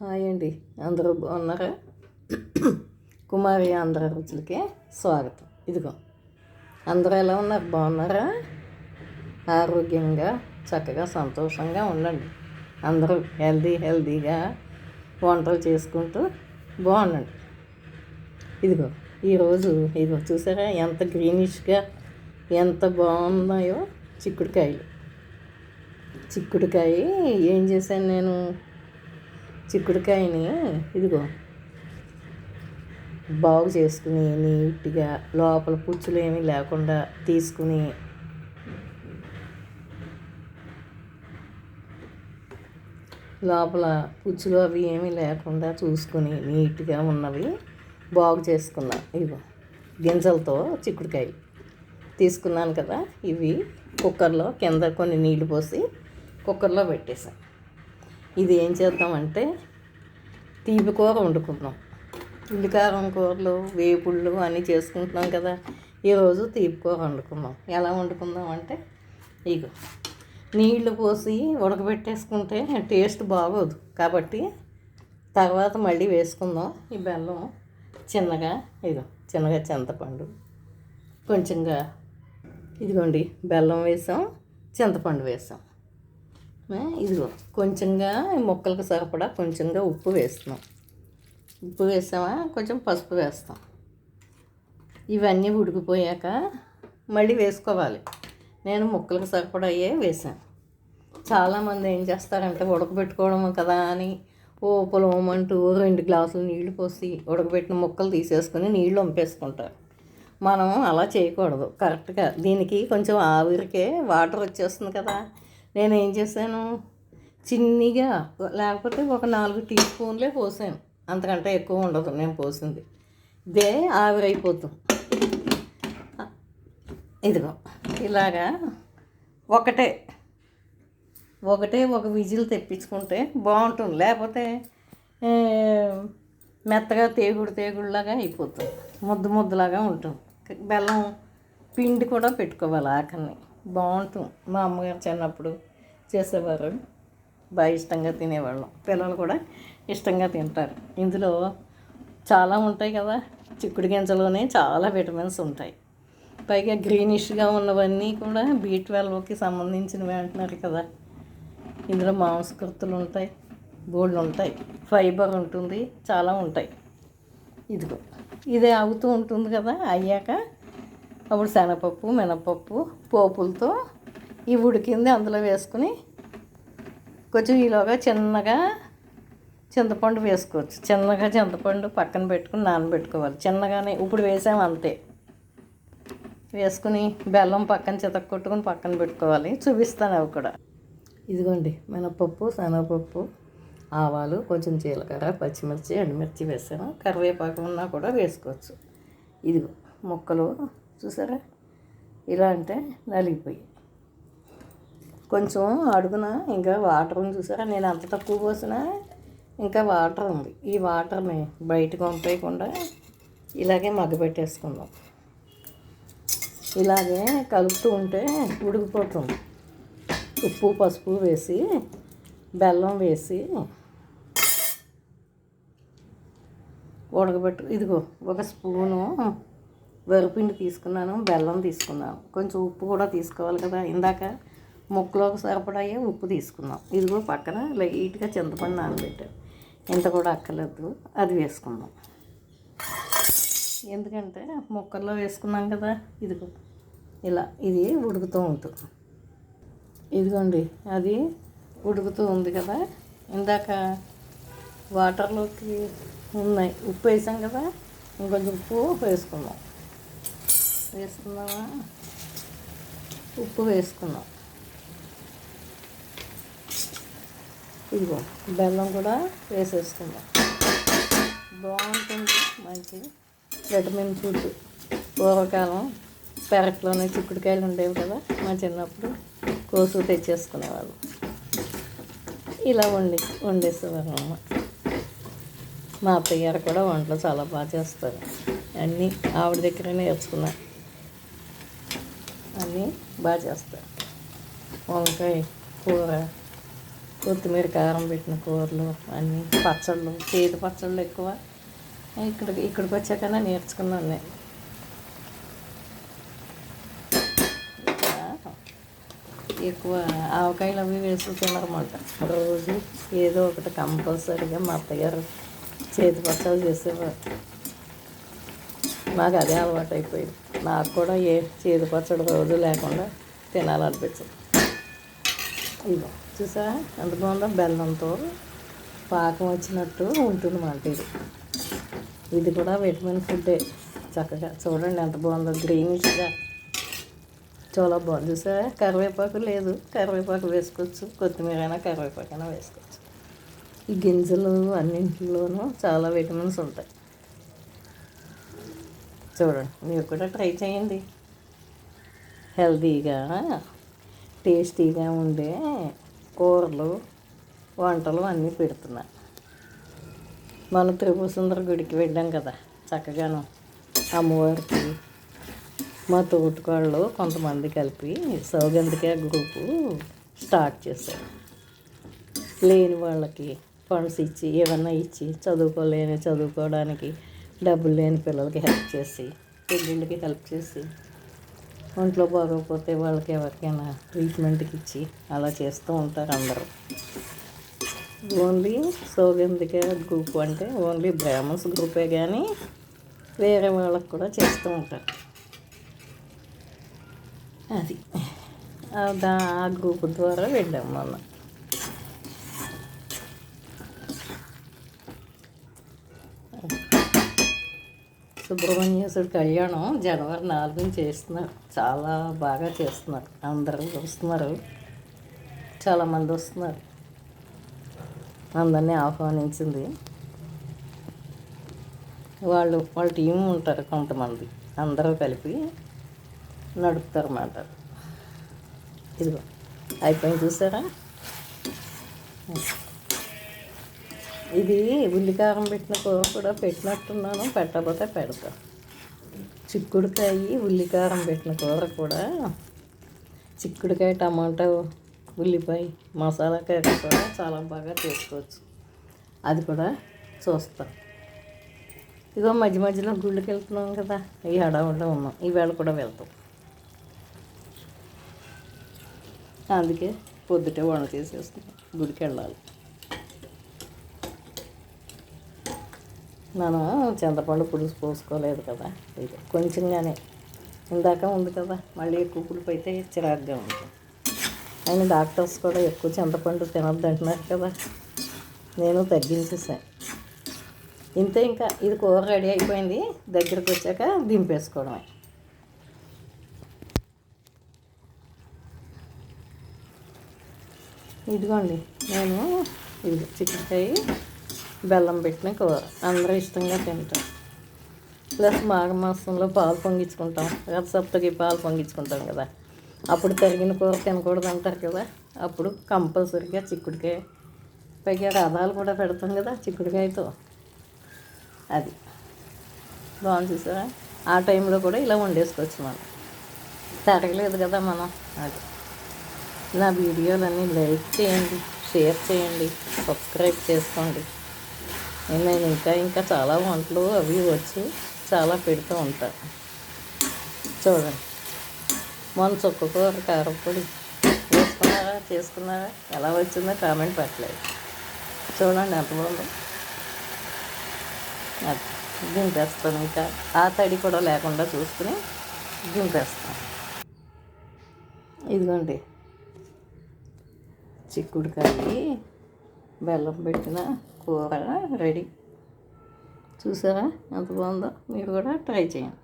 Hi అండి. అందరూ బాగున్నారా? కుమారి ఆంధ్ర రుచులకి స్వాగతం. ఇదిగో అందరూ ఎలా ఉన్నారు? బాగున్నారా? ఆరోగ్యంగా చక్కగా సంతోషంగా ఉండండి. అందరూ హెల్దీ హెల్దీగా వంటలు చేసుకుంటూ బాగుండండి. ఇదిగో ఈరోజు ఇదిగో చూసారా? ఎంత గ్రీనిష్గా ఎంత బాగున్నాయో చిక్కుడుకాయలు. చిక్కుడుకాయ ఏం చేశాను నేను? చిక్కుడుకాయని ఇదిగో. బాగు చేసుకుని నీట్గా లోపల పుచ్చులు ఏమీ లేకుండా తీసుకుని లోపల పుచ్చులు అవి ఏమీ లేకుండా చూసుకుని నీట్గా ఉన్నవి బాగు చేసుకున్నా. ఇదిగో గింజలతో చిక్కుడుకాయ తీసుకున్నాను కదా ఇవి కుక్కర్లో కింద కొన్ని నీళ్ళు పోసి కుక్కర్లో పెట్టేశాను. ఇది ఏం చేద్దామంటే తీపి కూర వండుకుందాం. ఉల్లికారం కూరలు వేపుళ్ళు అన్నీ చేసుకుంటున్నాం కదా. ఈరోజు తీపి కూర వండుకుందాం. ఎలా వండుకుందాం అంటే ఇగో నీళ్ళు పోసి ఉడకబెట్టేసుకుంటే టేస్ట్ బాగోదు. కాబట్టి తర్వాత మళ్ళీ వేసుకుందాం ఈ బెల్లం చిన్నగా ఇదో చిన్నగా చింతపండు. కొంచెంగా ఇదిగోండి బెల్లం వేసాం చింతపండు వేసాం. ఇదిగో కొంచెంగా ఈ ముక్కలకు సరిపడా కొంచెంగా ఉప్పు వేస్తున్నాం. ఉప్పు వేసామా? కొంచెం పసుపు వేస్తాం. ఇవన్నీ ఉడికిపోయాక మళ్ళీ వేసుకోవాలి. నేను ముక్కలకు సరిపడా అయ్యే వేసాను. చాలామంది ఏం చేస్తారంటే ఉడకబెట్టుకోవడం కదా అని ఓ పొలమంటూ రెండు గ్లాసులు నీళ్ళు పోసి ఉడకబెట్టిన ముక్కలు తీసేసుకొని నీళ్ళు వంపేసుకుంటారు. మనం అలా చేయకూడదు. కరెక్ట్గా దీనికి కొంచెం ఆవిరికే వాటర్ వచ్చేస్తుంది కదా. నేను ఏం చేశాను? చిన్నగా లేకపోతే ఒక నాలుగు టీ స్పూన్లే పోసాను. అంతకంటే ఎక్కువ ఉండదు నేను పోసింది. ఇదే ఆవిరైపోతాం. ఇదిగో ఇలాగా ఒకటే ఒకటే ఒక విజిల్ తెప్పించుకుంటే బాగుంటుంది. లేకపోతే మెత్తగా తేగుడు తేగుడులాగా అయిపోతుంది. ముద్దు ముద్దలాగా ఉంటుంది. బెల్లం పిండి కూడా పెట్టుకోవాలి ఆఖరిని. బాగుంటుంది. మా అమ్మగారు చిన్నప్పుడు చేసేవారు. బాగా ఇష్టంగా తినేవాళ్ళం. పిల్లలు కూడా ఇష్టంగా తింటారు. ఇందులో చాలా ఉంటాయి కదా చిక్కుడు గింజలోనే చాలా విటమిన్స్ ఉంటాయి. పైగా గ్రీనిష్గా ఉన్నవన్నీ కూడా బీ ట్వెల్వ్కి సంబంధించినవి అంటున్నారు కదా. ఇందులో మాంసకృతులు ఉంటాయి బోళ్ళు ఉంటాయి ఫైబర్ ఉంటుంది చాలా ఉంటాయి. ఇదిగో ఇది అవుతూ ఉంటుంది కదా అయ్యాక అప్పుడు శనగపప్పు మినపప్పు పోపులతో ఈ ఉడికింది అందులో వేసుకుని కొంచెం ఈలోగా చిన్నగా చింతపండు వేసుకోవచ్చు. చిన్నగా చింతపండు పక్కన పెట్టుకుని నానబెట్టుకోవాలి. చిన్నగానే ఇప్పుడు వేసాము అంతే. వేసుకుని బెల్లం పక్కన చితక్కొట్టుకుని పక్కన పెట్టుకోవాలి. చూపిస్తాను అవి కూడా. ఇదిగోండి మినపప్పు శనగపప్పు ఆవాలు కొంచెం జీలకర్ర పచ్చిమిర్చి ఎండుమిర్చి వేసాను. కరివేపాకు ఉన్నా కూడా వేసుకోవచ్చు. ఇదిగో ముక్కలు చూసారా? ఇలా అంటే నలిగిపోయి కొంచెం అడుగున ఇంకా వాటర్ ఉంది చూసారా? నేను అంత తక్కువ పోసినా ఇంకా వాటర్ ఉంది. ఈ వాటర్ని బయటకు పంపేయకుండా ఇలాగే మగ్గబెట్టేసుకుందాం ఇలాగే కలుపుతూ ఉంటే ఉడికిపోతుంది. ఉప్పు పసుపు వేసి బెల్లం వేసి ఉడకబెట్టు ఇదిగో ఒక స్పూను వరిపిండి తీసుకున్నాను బెల్లం తీసుకున్నాను. కొంచెం ఉప్పు కూడా తీసుకోవాలి కదా ఇందాక. ముక్కలోకి సరిపడాయే ఉప్పు తీసుకున్నాం కూడా పక్కన లైట్గా చింతపండు నానబెట్టాను. ఇంత కూడా అక్కర్లేదు. అది వేసుకుందాం. ఎందుకంటే ముక్కల్లో వేసుకున్నాం కదా ఇదిగో ఇలా ఇది ఉడుకుతూ ఉంటుంది. ఇదిగోండి అది ఉడుకుతూ ఉంది కదా. ఇందాక వాటర్లోకి ఉన్నాయి. ఉప్పు వేసాం కదా ఇంకొంచెం ఉప్పు వేసుకుందాం. వేసుకుందామా ఉప్పు వేసుకుందాం. ఇదిగో బెల్లం కూడా వేసేసుకుందాం. బాగుంటుంది మంచి విటమిన్ ఫుడ్ పూర్వకాలం పెరట్లోనే చిక్కుడుకాయలు ఉండేవి కదా మా చిన్నప్పుడు కోసు తెచ్చేసుకునేవాళ్ళు ఇలా వండి వండేసేవారు అమ్మ. మా అత్తయ్యారు కూడా వంటలు చాలా బాగా చేస్తారు. అన్నీ ఆవిడ దగ్గర నేర్చుకున్నా. అన్నీ బాగా చేస్తారు. వంకాయ కూర కొత్తిమీర కారం పెట్టిన కూరలు అన్నీ పచ్చళ్ళు చేతి పచ్చళ్ళు ఎక్కువ. ఇక్కడ ఇక్కడికి వచ్చాకనే నేర్చుకున్నాను నేను. ఎక్కువ ఆవకాయలు అవి వేసి తినరమాట రోజు ఏదో ఒకటి కంపల్సరీగా మా అత్తగారు చేతి పచ్చళ్ళు చేసేవారు. నాకు అదే అలవాటు అయిపోయింది నాకు కూడా ఏ చేతి పచ్చడి రోజు లేకుండా తినాలనిపించదు. ఇదో చూసా ఎంత బాగుందో? బెల్లంతో పాకం వచ్చినట్టు ఉంటుంది మాట ఇది ఇది కూడా విటమిన్ ఫుడ్డే. చక్కగా చూడండి ఎంత బాగుందో. గ్రీనిష్గా. చాలా బాగుంది. చూసా కరివేపాకు లేదు. కరివేపాకు వేసుకోవచ్చు. కొత్తిమీర అయినా కరివేపాకు అయినా వేసుకోవచ్చు. ఈ గింజలు అన్నింటిలోనూ చాలా విటమిన్స్ ఉంటాయి. చూడండి. మీరు కూడా ట్రై చేయండి. హెల్తీగా టేస్టీగా ఉండే కూరలు వంటలు అన్నీ పెడుతున్నా. మనం త్రిపుర సుందర గుడికి వెళ్ళాం కదా చక్కగాను. అమ్మవారికి మా తోటికాళ్ళు కొంతమంది కలిపి సౌగంధిక గ్రూపు స్టార్ట్ చేశారు. లేని వాళ్ళకి ఫండ్స్ ఇచ్చి ఏమన్నా ఇచ్చి చదువుకోలేని చదువుకోవడానికి డబ్బులు లేని పిల్లలకి హెల్ప్ చేసి పెళ్ళిళ్ళకి హెల్ప్ చేసి ఒంట్లో బాగోకపోతే వాళ్ళకి ఎవరికైనా ట్రీట్మెంట్కి ఇచ్చి అలా చేస్తూ ఉంటారు అందరూ. ఓన్లీ సౌగంధిక గ్రూప్ అంటే ఓన్లీ బ్రాహ్మణ్స్ గ్రూపే కానీ వేరే వాళ్ళకి కూడా చేస్తూ ఉంటారు. అది. దా ఆ గ్రూప్ ద్వారా వెళ్ళాం మొన్న. సుబ్రహ్మణ్యేశ్వరి కళ్యాణం జనవరి నాలుగుని చేస్తున్నారు. చాలా బాగా చేస్తున్నారు. అందరూ వస్తున్నారు. చాలామంది వస్తున్నారు. అందరినీ ఆహ్వానించింది. వాళ్ళు వాళ్ళ టీం ఉంటారు కొంతమంది. అందరూ కలిపి నడుపుతారు అన్నమాట. ఇదిగో అయిపోయింది చూసారా? ఇది ఉల్లికారం పెట్టిన కూర కూడా పెట్టినట్టున్నాను. పెట్టకపోతే పెడతా. చిక్కుడుకాయ ఉల్లికారం పెట్టిన కూర కూడా. చిక్కుడుకాయ టమాటా ఉల్లిపాయ మసాలా కర్రీ కూడా చాలా బాగా చేసుకోవచ్చు. అది కూడా చూస్తాం. ఇదిగో మధ్య మధ్యలో గుళ్ళకి వెళ్తున్నాం కదా. ఈ హడావుడిలో ఉన్నాం. ఈవేళ కూడా వెళ్తాం. అందుకే పొద్దుటే వంట చేసేస్తున్నాం గుడికి వెళ్ళాలి. మనం చింతపండు పులుసు పోసుకోలేదు కదా. ఇది కొంచెంగానే. ఇందాక ఉంది కదా మళ్ళీ ఎక్కువ పులుపు అయితే చిరాగ్గా ఉంటుంది అయినా డాక్టర్స్ కూడా ఎక్కువ చింతపండు తినద్దు అంటున్నారు కదా. నేను తగ్గించేసాను ఇంతే ఇంకా ఇది కూర రెడీ అయిపోయింది. దగ్గరికి వచ్చాక దింపేసుకోవడమే. ఇదిగోండి నేను ఇది చికెన్కాయ బెల్లం పెట్టిన కూర అందరూ ఇష్టంగా తింటాం ప్లస్ మాఘ మాసంలో పాలు పొంగించుకుంటాం. రథసప్తకి పాలు పొంగించుకుంటాం కదా. అప్పుడు తరిగిన కూర తినకూడదు అంటారు కదా. అప్పుడు కంపల్సరీగా చిక్కుడుకాయ. పైగా రథాలు కూడా పెడతాం కదా చిక్కుడుకాయతో. అది. బాగుంది చూసారా? ఆ టైంలో కూడా ఇలా వండేసుకోవచ్చు మనం. తరగలేదు కదా మనం. అది. నా వీడియోలన్నీ లైక్ చేయండి షేర్ చేయండి సబ్స్క్రైబ్ చేసుకోండి. నేను ఇంకా ఇంకా చాలా వంటలు అవి వచ్చి చాలా పెడుతూ ఉంటాను చూడండి. మన చుక్క కూర కారపొడి వేసుకున్నారా చేసుకున్నారా ఎలా వచ్చిందో కామెంట్ పెట్టలేదు. చూడండి ఎంత బాగుందో. అది దింపేస్తాను ఇంకా. ఆ తడి కూడా లేకుండా చూసుకుని దింపేస్తాను. ఇదిగోండి. చిక్కుడుకాయ బెల్లం పెట్టిన కూర రెడీ చూసారా ఎంత బాగుందో? మీరు కూడా ట్రై చేయండి.